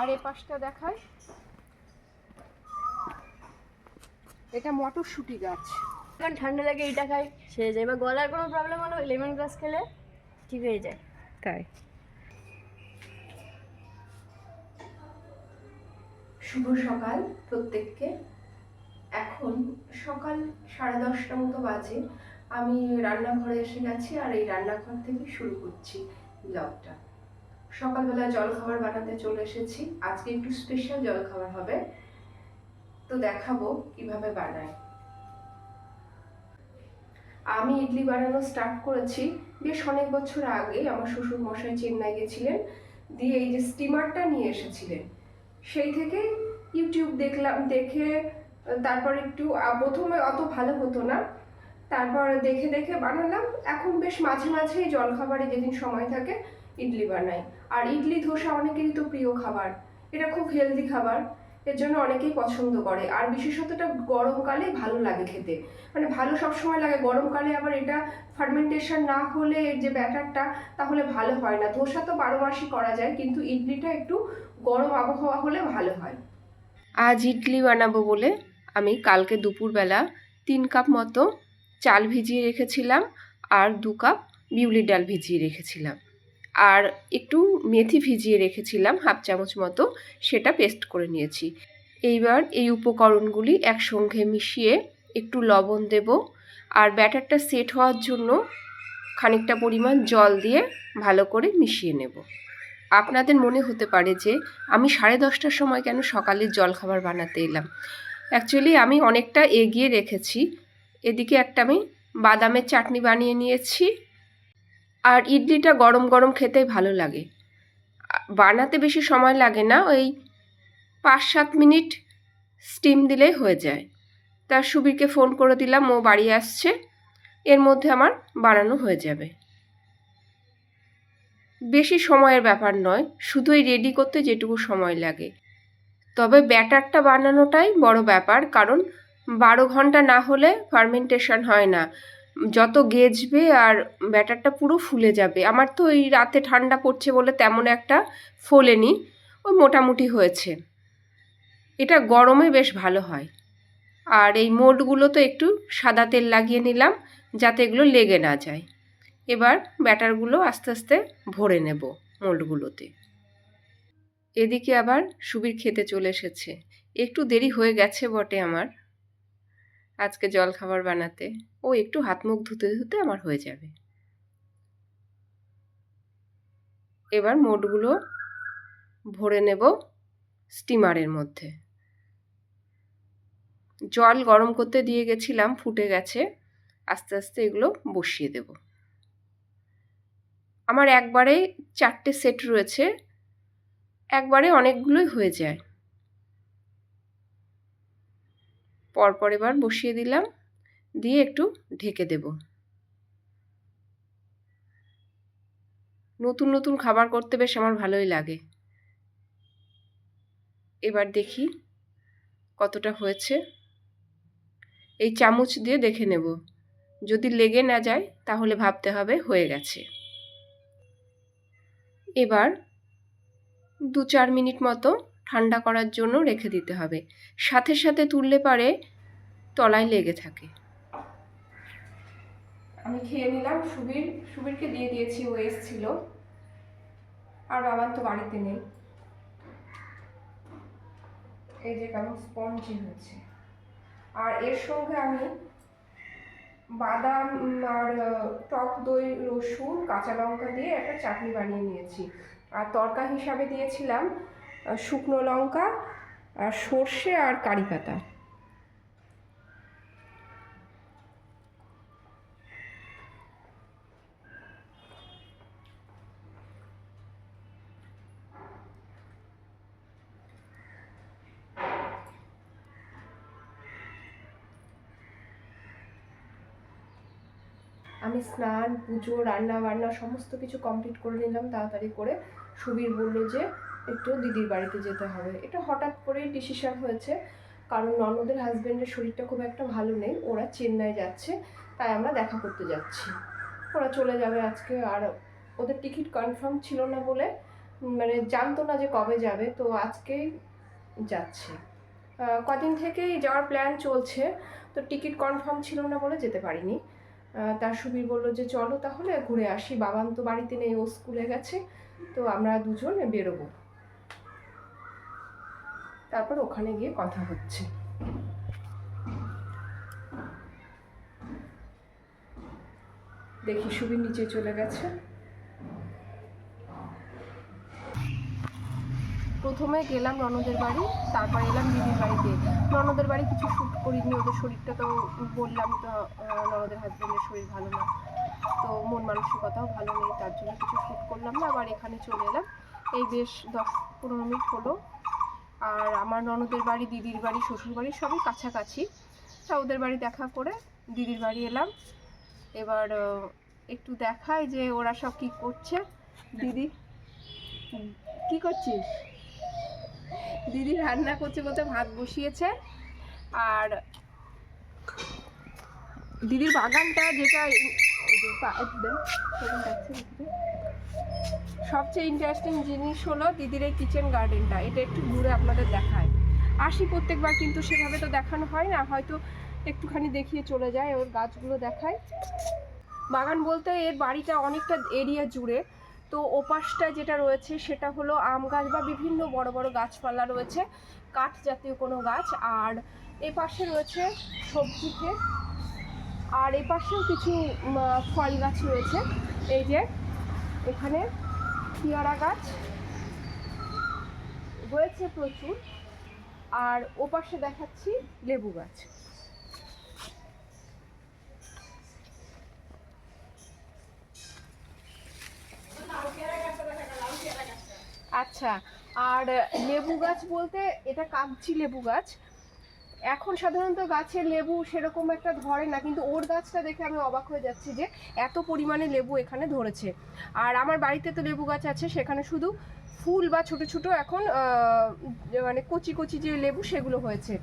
আর এ পাশটা দেখায় এটা মটরশুঁটি গাছ। এখন ঠান্ডা লাগে এটা খাই সেরে যায়। বা গলার কোনো প্রবলেম হলো লেমন গ্রাস খেলে ঠিক হয়ে যায়। তাই। শুভ সকাল প্রত্যেককে। এখন সকাল সাড়ে দশটা মতো বাজে। আমি রান্নাঘরে এসে গেছি আর এই রান্নাঘর থেকে শুরু করছি ব্লগটা। সকালবেলা জলখাবার বানাতে চলে এসেছি। আজকে একটু স্পেশাল জলখাবার হবে। তো দেখাবো কীভাবে বানায় আমি ইডলি বানানো স্টার্ট করেছি বেশ অনেক বছর আগে। আমার শ্বশুর মশাই চেন্নাই গেছিলেন, দিয়ে এই যে স্টিমারটা নিয়ে এসেছিলেন, সেই থেকে ইউটিউব দেখলাম, দেখে, তারপর একটু প্রথমে অত ভালো হতো না। তারপর দেখে দেখে বানালাম। এখন বেশ মাঝে মাঝেই জলখাবারে যেদিন সময় থাকে ইডলি বানাই। আর ইডলি ধোসা অনেকেরই তো প্রিয় খাবার। এটা খুব হেলদি খাবার। এর জন্য অনেকেই পছন্দ করে। আর বিশেষত এটা গরমকালে ভালো লাগে খেতে। মানে ভালো সব সময় লাগে। গরমকালে আবার এটা ফার্মেন্টেশন না হলে যে ব্যাটারটা, তাহলে ভালো হয় না। ধোসা তো বারো মাসই করা যায়, কিন্তু ইডলিটা একটু গরম আবহাওয়া হলে ভালো হয়। আজ ইডলি বানাবো বলে আমি কালকে দুপুরবেলা তিন কাপ মতো চাল ভিজিয়ে রেখেছিলাম আর দু কাপ বিউলি ডাল ভিজিয়ে রেখেছিলাম। আর একটু মেথি ভিজিয়ে রেখেছিলাম, হাফ চামচ মতো, সেটা পেস্ট করে নিয়েছি। এইবার এই উপকরণগুলি একসঙ্গে মিশিয়ে একটু লবণ দেব আর ব্যাটারটা সেট হওয়ার জন্য খানিকটা পরিমাণ জল দিয়ে ভালো করে মিশিয়ে নেব। আপনাদের মনে হতে পারে যে আমি সাড়ে দশটার সময় কেন সকালের জলখাবার বানাতে এলাম? অ্যাকচুয়ালি আমি অনেকটা এগিয়ে রেখেছি। এদিকে একটা আমি বাদামের চাটনি বানিয়ে নিয়েছি। আর ইডলিটা গরম গরম খেতে ভালো লাগে। বানাতে বেশি সময় লাগে না, ওই পাঁচ সাত মিনিট স্টিম দিলেই হয়ে যায়। তার সুবীরকে ফোন করে দিলাম, ও বাড়ি আসছে, এর মধ্যে আমার বানানো হয়ে যাবে। বেশি সময়ের ব্যাপার নয়, শুধুই রেডি করতে যেটুকু সময় লাগে। তবে ব্যাটারটা বানানোটাই বড় ব্যাপার, কারণ বারো ঘণ্টা না হলে ফার্মেন্টেশন হয় না। যত গেজবে আর ব্যাটারটা পুরো ফুলে যাবে। আমার তো এই রাতে ঠান্ডা পড়ছে বলে তেমন একটা ফোলেনি, ওই মোটামুটি হয়েছে। এটা গরমে বেশ ভালো হয়। আর এই মোল্ডগুলো তো একটু সাদা তেল লাগিয়ে নিলাম, যাতে এগুলো লেগে না যায়। এবার ব্যাটারগুলো আস্তে আস্তে ভরে নেব মোল্ডগুলোতে। এদিকে আবার সুবির খেতে চলে এসেছে। একটু দেরি হয়ে গেছে বটে আমার। আজকে জল খাবার বানাতে। ও একটু হাত মুখ ধুতে ধুতে আমার হয়ে যাবে। এবার মোটগুলো ভরে নেব স্টিমারের মধ্যে। জল গরম করতে দিয়ে গেছিলাম, ফুটে গেছে। আস্তে আস্তে এগুলো বসিয়ে দেব। আমার একবারে চারটে সেট রয়েছে। একবারে অনেকগুলোই হয়ে যায়। পরপর এবার বসিয়ে দিলাম, দিয়ে একটু ঢেকে দেব। নতুন নতুন খাবার করতে বেশ আমার ভালোই লাগে। এবার দেখি কতটা হয়েছে। এই চামচ দিয়ে দেখে নেব। যদি লেগে না যায়, তাহলে ভাবতে হবে হয়ে গেছে। এবার দু চার মিনিট মতো ঠান্ডা করার জন্য রেখে দিতে হবে। সাথে সাথে তুললে পারে তলায় লেগে থাকে। আমি খেয়ে নিলাম। সুবীর, সুবীরকে দিয়ে দিয়েছি, ও এসছিল। আর বাবার তো বাড়িতে নেই। এই যে কেমন স্পঞ্জি হয়েছে। আর এর সঙ্গে আমি বাদাম আর টক দই, রসুন, কাঁচা লঙ্কা দিয়ে একটা চাটনি বানিয়ে নিয়েছি। আর তরকা হিসাবে দিয়েছিলাম শুকনো লঙ্কা আর সর্ষে আর কারি পাতা। আমি স্নান, পুজো রান্না বান্না সমস্ত কিছু কমপ্লিট করে নিলাম, তাড়াতাড়ি করে সুবীর বলল যে একটু দিদির বাড়িতে যেতে হবে। এটা হঠাৎ করেই ডিসিশন হয়েছে। কারণ ননদের হাজব্যান্ডের শরীরটা খুব একটা ভালো নেই। ওরা চেন্নাই যাচ্ছে, তাই আমরা দেখা করতে যাচ্ছি। ওরা চলে যাবে আজকে আর ওদের টিকিট কনফার্ম ছিল না বলে মানে জানতো না যে কবে যাবে, তো আজকেই যাচ্ছে। কদিন থেকেই যাওয়ার প্ল্যান চলছে, তো টিকিট কনফার্ম ছিল না বলে যেতে পারিনি। তার সুবীর বলল যে চলো তাহলে, ঘুরে আসি। বাবান তো বাড়িতে নেই, ও স্কুলে গেছে, তো আমরা দুজন বেরোবো। তারপর ওখানে গিয়ে কথা হচ্ছে। দেখি সুবীর নিচে চলে গেছে। প্রথমে গেলাম ননদের বাড়ি, তারপর এলাম দিদির বাড়িতে। ননদের বাড়ি কিছু শ্যুট করিনি, ওদের শরীরটা তো বললাম তো ননদের হাজব্যান্ডের শরীর ভালো না। তো মন মানসিকতাও ভালো নেই, তার জন্য কিছু শ্যুট করলাম না, আবার এখানে চলে এলাম। এই বেশ দশ পনেরো মিনিট হলো। আর আমার ননদের বাড়ি, দিদির বাড়ি, শ্বশুর বাড়ি সবই কাছাকাছি। তা ওদের বাড়ি দেখা করে দিদির বাড়ি এলাম। এবার একটু দেখায় যে ওরা সব কি করছে। দিদি, কি করছিস? দিদি রান্না করছে বলতে ভাত বসিয়েছে। আর দিদির বাগানটা যেটা সবচেয়ে ইন্টারেস্টিং জিনিস হলো দিদির এই কিচেন গার্ডেনটা এটা একটু ঘুরে আপনাদের দেখায়। আসি প্রত্যেকবার, কিন্তু সেভাবে তো দেখানো হয় না, হয়তো একটুখানি দেখিয়ে চলে যায়, ওর গাছগুলো দেখায়। বাগান বলতে এর বাড়িটা অনেকটা এরিয়া জুড়ে। তো ওপাশটা যেটা রয়েছে, সেটা হলো আম গাছ বা বিভিন্ন বড় বড় গাছপালা রয়েছে, কাঠ জাতীয় কোনো গাছ। আর এ পাশে রয়েছে সবজি ক্ষেত। আর এ পাশেও কিছু ফল গাছ রয়েছে। এই যে, এখানে পিয়ারা গাছ হয়েছে প্রচুর। আর ওপাশে দেখাচ্ছি লেবু গাছ। আচ্ছা আর লেবু গাছ বলতে এটা কাগজি লেবু গাছ। এখন সাধারণত গাছের লেবু সেরকম একটা ধরে না, কিন্তু ওর গাছটা দেখে আমি অবাক হয়ে যাচ্ছি যে এত পরিমাণে লেবু এখানে ধরেছে। আর আমার বাড়িতে তো লেবু গাছ আছে, সেখানে শুধু ফুল বা ছোট ছোট এখন মানে কচি কচি যে লেবু সেগুলো হয়েছে।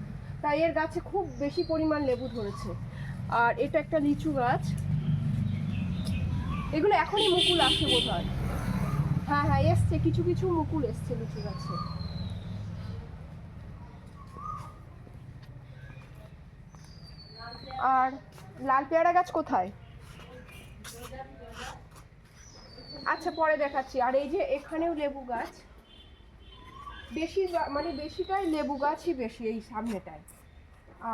তাই এর গাছে খুব বেশি পরিমাণ লেবু ধরেছে। আর এটা একটা লিচু গাছ। এগুলো এখনই মুকুল আসে বোধ হয় হ্যাঁ হ্যাঁ এসছে, কিছু কিছু মুকুল এসছে লিচু গাছে। আর লাল পেয়ারা গাছ কোথায়? আচ্ছা পরে দেখাচ্ছি। আর এই যে এখানেও লেবু গাছ। বেশি মানে বেশিটাই লেবু গাছই বেশি এই সামনেটায়।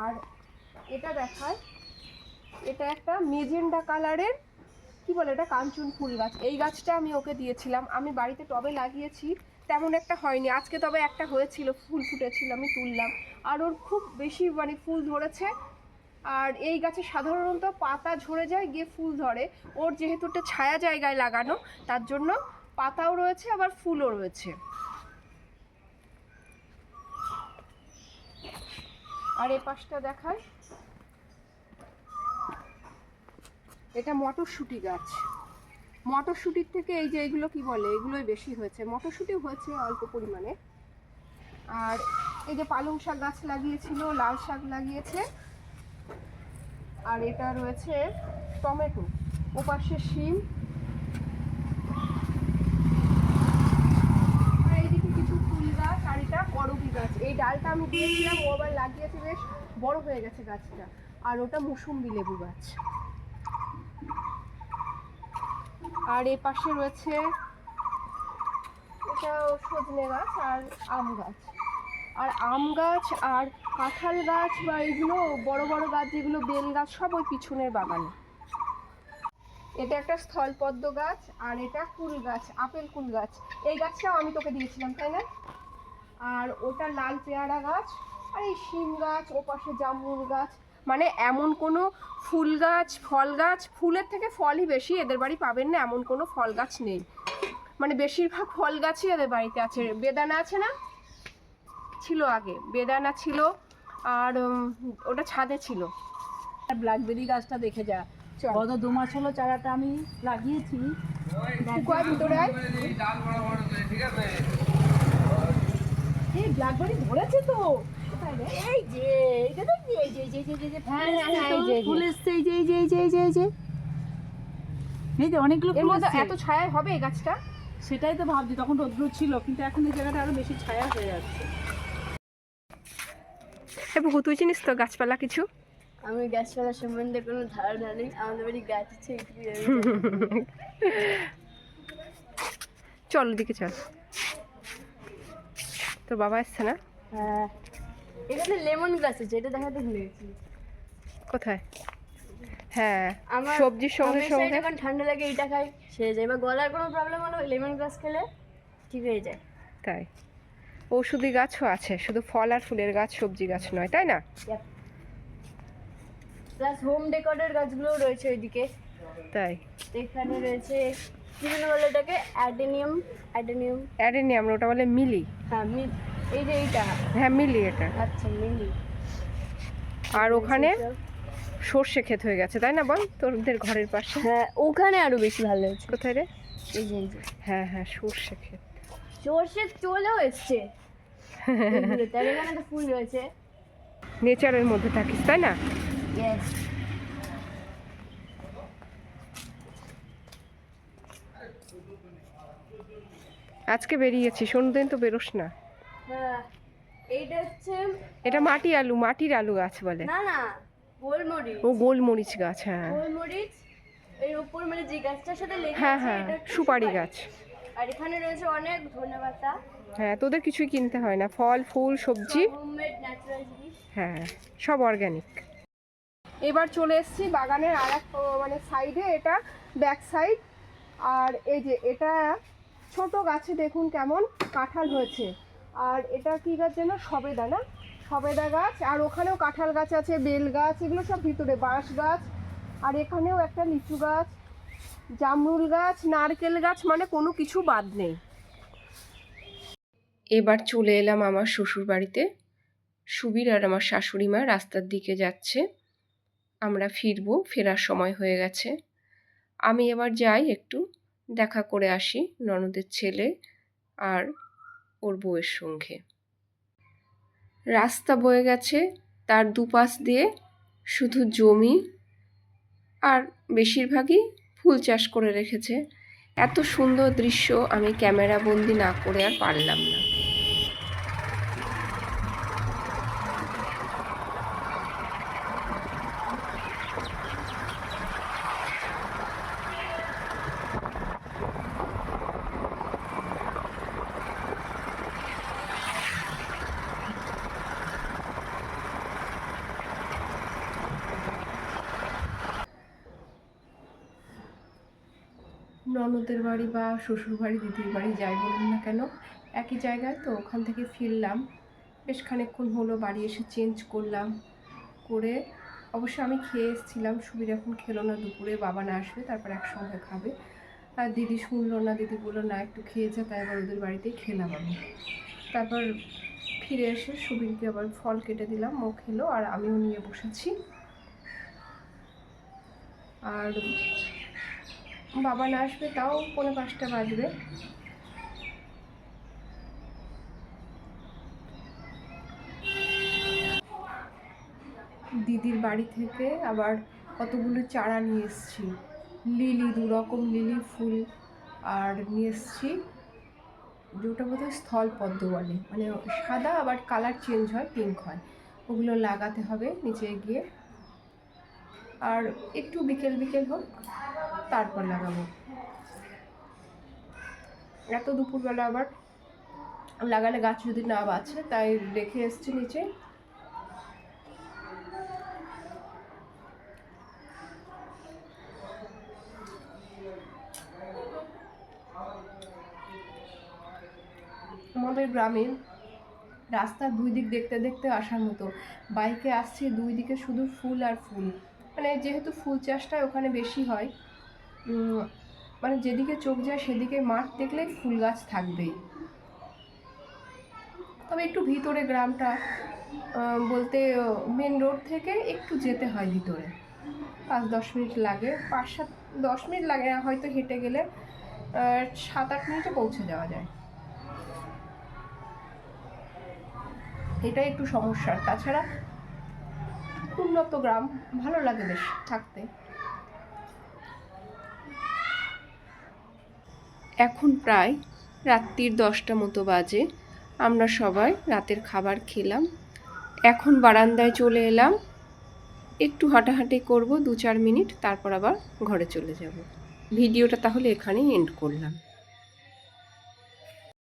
আর এটা দেখায়, এটা একটা মেজেন্ডা কালারের, কি বলে এটা? কাঞ্চন ফুল গাছ। এই গাছটা আমি ওকে দিয়েছিলাম। আমি বাড়িতে টবে লাগিয়েছি, তেমন একটা হয়নি। আজকে তবে একটা হয়েছিল, ফুল ফুটেছিল, আমি তুললাম। আর ওর খুব বেশি মানে ফুল ধরেছে আর এই গাছে সাধারণত পাতা ঝরে যায়, গিয়ে ফুল ধরে। ওর যেহেতু একটা ছায়া জায়গায় লাগানো, তার জন্য পাতাও রয়েছে, আবার ফুলও রয়েছে। আর এ পাশটা দেখায় এটা মটরশুঁটি গাছ। মটরশুঁটির থেকে এই যে এগুলো কি বলে, এগুলোই বেশি হয়েছে। মটরশুঁটি হয়েছে অল্প পরিমাণে। আর এই যে পালং শাক গাছ লাগিয়েছিল, লাল শাক লাগিয়েছে। আর এটা রয়েছে টমেটো এইদিকে কিছু ফুল গাছ গাছ। এই ডালটা আমি ও আবার লাগিয়েছে বেশ, বড় হয়ে গেছে গাছটা। আর ওটা লেবু গাছ। আর পাশে রয়েছে এটা সজনে গাছ আর আম গাছ। আর আম গাছ আর কাঁঠাল গাছ বা এগুলো, বড় বড় গাছ যেগুলো, বেল গাছ, সব ওই পিছনের বাগানে। এটা একটা স্থলপদ্ম গাছ আর এটা কুল গাছ, আপেল কুল গাছ। এই গাছটাও আমি তোকে দিয়েছিলাম, তাই না? আর ওটা লাল পেয়ারা গাছ আর এই শিম গাছ ও পাশে জামরুল গাছ। মানে এমন কোনো ফুল গাছ, ফল গাছ, ফুলের থেকে ফলই বেশি, এদের বাড়ি পাবেন না, এমন কোনো ফল গাছ নেই। মানে বেশিরভাগ ফল গাছই এদের বাড়িতে আছে। বেদানা আছে না? ছিল আগে বেদানা ছিল আর ওটা ছাদে ছিল ব্ল্যাকবেরি গাছটা দেখে যা গত দু মাস হলো চারাটা আমি লাগিয়েছি কুকুয়ার ভিতরে এই ব্ল্যাকবেরি ধরেছে তো এই যে এই যে এই যে এই যে, হ্যাঁ, হ্যাঁ, হ্যাঁ, এই যে, এই ফুল এসছে এই যে এই যে এই যে এই যে এই যে এই যে অনেকগুলো ফুল এত ছায়া হবে এই গাছটা সেটাই তো ভাবছি তখন রোদ্র ছিল কিন্তু এখন এই জায়গাটা আরও বেশি ছায়া হয়ে যাচ্ছে এ বহু তুই চিনিস তো গাছপালা কিছু? আমি গাছপালা সম্বন্ধে কোনো ধারণা নেই। আমাদের বাড়ি গাছ আছে চল ওদিকে চল। তোর বাবা এসছে না? হ্যাঁ। এখানে লেমন গাছ আছে এটা দেখাতে ভুলে গেছি। কোথায়? হ্যাঁ আমার সবজির সঙ্গে সঙ্গে। যখন ঠান্ডা লাগে এটা খাই সেরে যায়। বা গলার কোনো প্রবলেম হলো লেমন গ্রাস খেলে ঠিক হয়ে যায়। তাই? ঔষধি গাছও আছে শুধু ফল আর ফুলের গাছ সবজি গাছ নয় তাই না? প্লাস হোম ডেকোরের গাছগুলোও রয়েছে ওইদিকে। তাই। এখানে রয়েছে যেন বলে এটাকে অ্যাডেনিয়াম অ্যাডেনিয়াম অ্যাডেনিয়াম ওটা বলে মিলি। হ্যাঁ এই যে এইটা। হ্যাঁ মিলি এটা। আচ্ছা মিলি। আর ওখানে সর্ষে ক্ষেত হয়ে গেছে তাই না বল? তোদের ঘরের পাশে। হ্যাঁ ওখানে আরও বেশি ভালো হয়েছে। কোথায় রে? হ্যাঁ হ্যাঁ সর্ষে ক্ষেত। সর্ষে চলেও এসছে। আর এখানে তো ফুল রয়েছে। নেচারের মধ্যে থাকিস তাই না? আজকে বেরিয়েছিস অন্যদিন তো বেরোস না। হ্যাঁ এইটা হচ্ছে এটা মাটি আলু মাটির আলু গাছ বলে। না না গোলমরিচ। ও গোলমরিচ গাছ হ্যাঁ। গোলমরিচ এর উপর মানে যে গাছটার সাথে লেগে হ্যাঁ আছে, হ্যাঁ এটা সুপারি। গাছ। আর এখানে রয়েছে অনেক ধনেপাতা হ্যাঁ তোদের কিছুই কিনতে হয় না। ফল ফুল সবজি। ন্যাচারাল জিনিস। হ্যাঁ সব অর্গ্যানিক এবার চলে এসেছি বাগানের আর এক মানে সাইডে এটা ব্যাক সাইড আর এই যে এটা ছোট গাছে দেখুন কেমন কাঁঠাল হয়েছে। আর এটা কি গাছ যেন? সবেদা না? সবেদা গাছ। আর ওখানেও কাঁঠাল গাছ আছে বেল গাছ এগুলো সব ভিতরে বাঁশ গাছ। আর এখানেও একটা লিচু গাছ। জামরুল গাছ, নারকেল গাছ মানে কোনো কিছু বাদ নেই। এবার চলে এলাম আমার শ্বশুর বাড়িতে। সুবীর আর আমার শাশুড়ি মা রাস্তার দিকে যাচ্ছে। আমরা ফিরবো, ফেরার সময় হয়ে গেছে। আমি এবার যাই একটু, দেখা করে আসি ননদের ছেলে আর ওর বউয়ের সঙ্গে। রাস্তা বয়ে গেছে, তার দুপাশ দিয়ে শুধু জমি আর বেশিরভাগই ফুল চাষ করে রেখেছে। এত সুন্দর দৃশ্য আমি ক্যামেরা বন্দি না করে আর পারলাম না। ননদের বাড়ি বা শ্বশুর বাড়ি দিদির বাড়ি যাই বলুন না কেন, একই জায়গায় তো ওখান থেকে ফিরলাম। বেশ খানিকক্ষণ হলো, বাড়ি এসে চেঞ্জ করলাম, করে অবশ্য আমি খেয়ে এসেছিলাম সুবির এখন খেলো না, দুপুরে বাবা না আসবে তারপর একসঙ্গে খাবে। আর দিদি শুনলো না, দিদি বলল, না, একটু খেয়েছে তাই আবার ওদের বাড়িতেই খেলাম আমি। তারপর ফিরে এসে সুবীরকে আবার ফল কেটে দিলাম, ও খেলো আর আমিও নিয়ে বসেছি। আর বাবা না আসবে, তাও পৌনে পাঁচটা বাজবে। দিদির বাড়ি থেকে আবার কতগুলো চারা নিয়ে এসেছি। লিলি, দু রকম লিলি ফুল আর নিয়ে এসছি। যেটা বোধহয় স্থল পদ্ম বলে। মানে সাদা, আবার কালার চেঞ্জ হয় পিঙ্ক হয়। ওগুলো লাগাতে হবে নিচে গিয়ে। আর একটু বিকেল বিকেল হোক, তারপর লাগাবো। এত দুপুরবেলা আবার লাগালে গাছ যদি না বাঁচে, তাই রেখে এসছি নিচে। আমাদের গ্রামে রাস্তার দুই দিক দেখতে দেখতে আসার মতো। বাইকে আসছে দুই দিকে শুধু ফুল আর ফুল। মানে যেহেতু ফুল চাষটা ওখানে বেশি হয় মানে যেদিকে চোখ যায় সেদিকে মাঠ দেখলেই ফুল গাছ থাকবেই। তবে একটু ভিতরে গ্রামটা বলতে মেন রোড থেকে একটু যেতে হয় ভিতরে। পাঁচ দশ মিনিট লাগে, পাঁচ সাত দশ মিনিট লাগে না, হয়তো হেঁটে গেলে সাত আট মিনিটে পৌঁছে যাওয়া যায়। এটা একটু সমস্যার। তাছাড়া উন্নত গ্রাম। ভালো লাগে বেশ থাকতে। এখন প্রায় রাত্রির দশটা মতো বাজে। আমরা সবাই রাতের খাবার খেলাম। এখন বারান্দায় চলে এলাম। একটু হাঁটাহাঁটি করব দু চার মিনিট, তারপর আবার ঘরে চলে যাব। ভিডিওটা তাহলে এখানেই এন্ড করলাম।